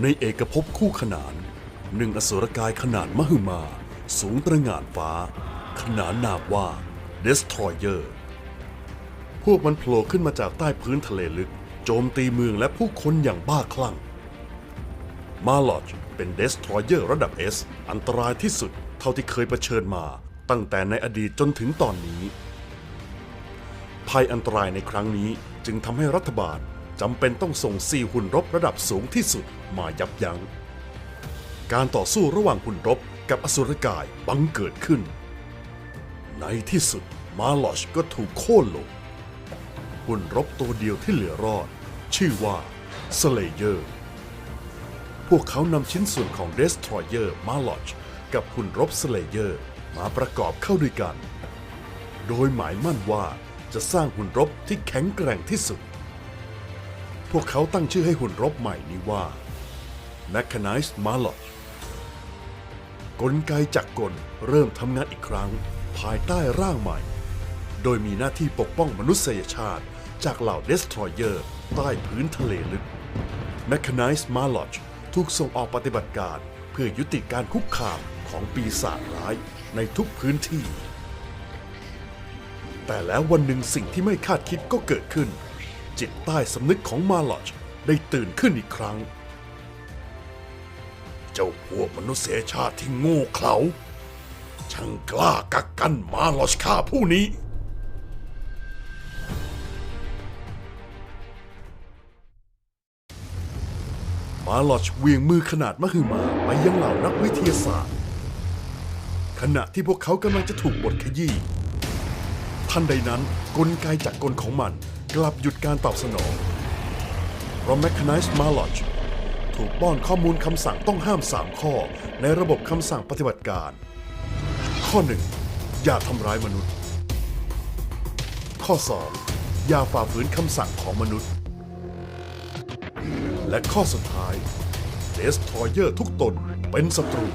ในเอกภพคู่ขนาน หนึ่งอสุรกายขนาดมหึมา สูงตระหง่านฟ้า ขนานนามว่า Destroyer พวกมันโผล่ขึ้นมาจากใต้พื้นทะเลลึก โจมตีเมืองและผู้คนอย่างบ้าคลั่ง มาลอดเป็น Destroyer ระดับ S อันตรายที่สุดเท่าที่เคยเผชิญมา ตั้งแต่ในอดีตจนถึงตอนนี้ ภัยอันตรายในครั้งนี้จึงทำให้รัฐบาล จำเป็นต้องส่งสี่หุ่นรบระดับสูงที่สุดมายับยัง้ง การต่อสู้ระหว่างหุ่นรบกับอสุรกายบังเกิดขึ้น ในที่สุดมาลอชก็ถูกโค่นลง หุ่นรบตัวเดียวที่เหลือรอด ชื่อว่าสเลเยอร์ พวกเขานำชิ้นส่วนของ Destroyer มาลอชกับหุ่นรบสเลเยอร์มาประกอบเข้าด้วยกัน โดยหมายมั่นว่าจะสร้างหุ่นรบที่แข็งแกร่งที่สุด พวกเขาตั้งชื่อให้หุ่นรบใหม่นี้ว่า Mechanized m a l o c h กลไกจักรกลเริ่มทำงานอีกครั้ง ภายใต้ร่างใหม่ โดยมีหน้าที่ปกป้องมนุษยชาติ จากเหล่า Destroyer ใต้พื้นทะเลลึก Mechanized m a l o c h ถูกส่งออกปฏิบัติการเพื่อยุติการคุกคามของปีศาจร้ายในทุกพื้นที่ แต่แล้ววันหนึ่งสิ่งที่ไม่คาดคิดก็เกิดขึ้น จิตใต้สำนึกของมาลอชได้ตื่นขึ้นอีกครั้ง เจ้าพวกมนุษยชาติที่โง่เขลาช่างกล้ากักกันมาลอชข้าผู้นี้ มาลอชเวียงมือขนาดมหึมาไปยังเหล่านักวิทยาศาสตร์ ขณะที่พวกเขากำลังจะถูกบดขยี้ทันใดนั้นกลไกจากกลของมัน กลับหยุดการตอบสนอง เพราะ Mechanized m a l o c h ถูกป้อนข้อมูลคำสั่งต้องห้าม 3 ข้อ ในระบบคำสั่งปฏิบัติการ ข้อ 1 อย่าทำร้ายมนุษย์ ข้อ 2 อย่าฝ่าฝืนคำสั่งของมนุษย์ และข้อสุดท้าย Destroyer ทุกตนเป็นศัตรู